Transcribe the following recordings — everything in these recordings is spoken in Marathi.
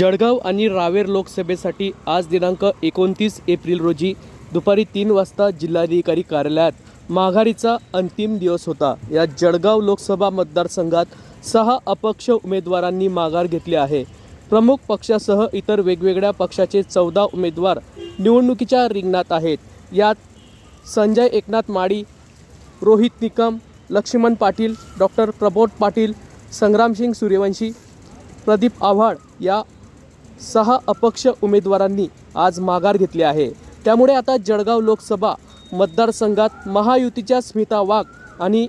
जळगाव आणि रावेर लोकसभेसाठी आज दिनांक एकोणतीस एप्रिल रोजी दुपारी तीन वाजता जिल्हाधिकारी कार्यालयात माघारीचा अंतिम दिवस होता. या जळगाव लोकसभा मतदारसंघात सहा अपक्ष उमेदवारांनी माघार घेतली आहे. प्रमुख पक्षासह इतर वेगवेगळ्या पक्षाचे चौदा उमेदवार निवडणुकीच्या रिंगणात आहेत. यात संजय एकनाथ माळी रोहित निकम लक्ष्मण पाटील डॉक्टर प्रबोध पाटील संग्रामसिंग सूर्यवंशी प्रदीप आव्हाड या सहा अपक्ष उमेदवारांनी आज माघार घेतली आहे. त्यामुळे आता जळगाव लोकसभा मतदारसंघात महायुतीच्या स्मिता वाघ आणि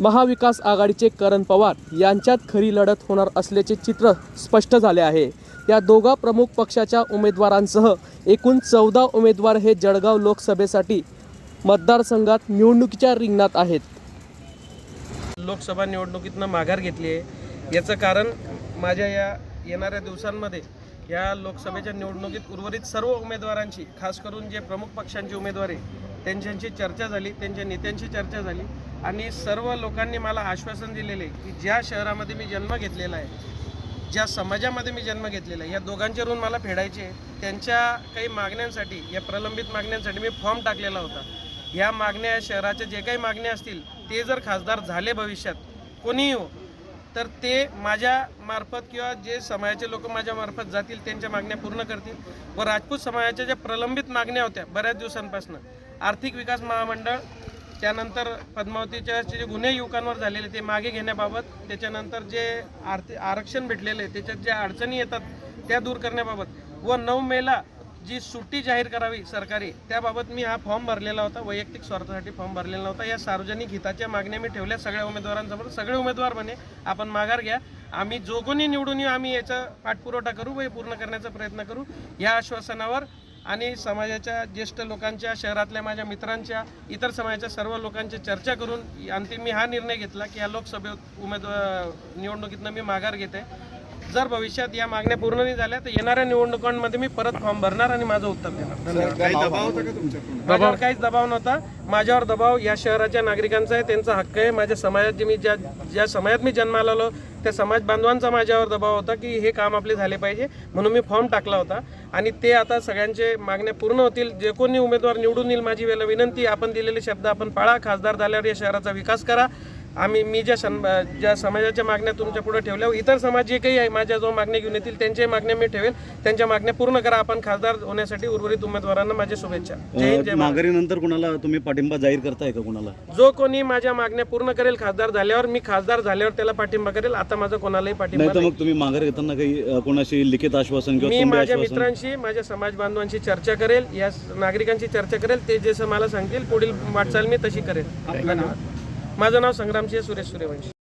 महाविकास आघाडीचे करण पवार यांच्यात खरी लढत होणार असल्याचे चित्र स्पष्ट झाले आहे. या दोघा प्रमुख पक्षाच्या उमेदवारांसह एकूण चौदा उमेदवार हे जळगाव लोकसभेसाठी मतदारसंघात निवडणुकीच्या रिंगणात आहेत. लोकसभा निवडणुकीतनं माघार घेतली आहे. याचं कारण माझ्या या येणाऱ्या दिवसांमध्ये या लोकसभेच्या निवडणुकीत उर्वरित सर्व उमेदवारांची खास करून जे प्रमुख पक्षांची उमेदवार आहे त्यांच्याशी चर्चा झाली त्यांच्या नेत्यांशी चर्चा झाली आणि सर्व लोकांनी मला आश्वासन दिलेले की ज्या शहरामध्ये मी जन्म घेतलेला आहे ज्या समाजामध्ये मी जन्म घेतलेला आहे या दोघांचे ऋण मला फेडायचे आहे. त्यांच्या काही मागण्यांसाठी या प्रलंबित मागण्यांसाठी मी फॉर्म टाकलेला होता या मागण्या शहराच्या जे काही मागण्या असतील ते जर खासदार झाले भविष्यात कोणीही हो तर ते माझ्या मार्फत किंवा जे समाजाचे लोक माझ्या मार्फत जातील त्यांच्या मागण्या पूर्ण करतील व राजपूत समाजाच्या ज्या प्रलंबित मागण्या होत्या बऱ्याच दिवसांपासून आर्थिक विकास महामंडळ त्यानंतर पद्मावतीच्या जे गुन्हे युवकांवर झालेले ते मागे घेण्याबाबत त्याच्यानंतर जे आर्थिक आरक्षण भेटलेले त्याच्यात ज्या अडचणी येतात त्या दूर करण्याबाबत व नऊ मेला जी सुट्टी जाहीर करावी सरकारी त्याबाबत मी हा फॉर्म भरलेला होता वैयक्तिक स्वार्थासाठी फॉर्म भरलेला होता या सार्वजनिक हिताच्या मागण्या मी ठेवल्या. सगळ्या उमेदवारांसमोर सगळे उमेदवार म्हणे आपण माघार घ्या. आम्ही जो कोणी निवडून येऊ आम्ही याचा पाठपुरवठा करू व हे पूर्ण करण्याचा प्रयत्न करू. या आश्वासनावर आणि समाजाच्या ज्येष्ठ लोकांच्या शहरातल्या माझ्या मित्रांच्या इतर समाजाच्या सर्व लोकांची चर्चा करून अंतिम मी हा निर्णय घेतला की या लोकसभेत उमेदवार निवडणुकीतनं मी माघार घेते. जर भविष्यात या मागण्या पूर्ण नाही झाल्या तर येणाऱ्या निवडणुकांमध्ये मी परत फॉर्म भरणार आणि माझं उत्तर देणार. काहीच दबाव नव्हता. माझ्यावर दबाव या शहराच्या नागरिकांचा आहे त्यांचा हक्क आहे. माझ्या समाजात जे मी ज्या ज्या समाजात मी जन्माला आलो त्या समाज बांधवांचा माझ्यावर दबाव होता की हे काम आपले झाले पाहिजे. म्हणून मी फॉर्म टाकला होता. आणि ते आता सगळ्यांचे मागण्या पूर्ण होतील. जे कोणी उमेदवार निवडून येईल माझी वेळेला विनंती आपण दिलेले शब्द आपण पाळा. खासदार झाल्यावर या शहराचा विकास करा. आम्ही मी ज्या सन ज्या समाजाच्या मागण्या तुमच्यापुढे ठेवल्या इतर समाज जे काही आहे माझ्या जो मागण्या घेऊन येतील त्यांच्याही मागण्या मी ठेवेल त्यांच्या मागण्या पूर्ण करा. आपण खासदार होण्यासाठी उर्वरित उमेदवारांना माझ्या शुभेच्छा. जय जय कुणाला तुम्ही पाठिंबा जाहीर करताय का कुणाला? जो कोणी माझ्या मागण्या पूर्ण करेल खासदार झाल्यावर मी खासदार झाल्यावर त्याला पाठिंबा करेल. आता माझा कोणालाही पाठिंबा नाही तर नाही. मग तुम्ही माघार घेताना काही कोणाशी लिखित आश्वासन किंवा मी माझ्या मित्रांशी माझ्या समाज बांधवांशी चर्चा करेल. या नागरिकांशी चर्चा करेल. ते जसं मला सांगतील पुढील वाटचाल मी तशी करेल. धन्यवाद माझं नाव संग्रामसिंह सुरेश सूर्यवंशी.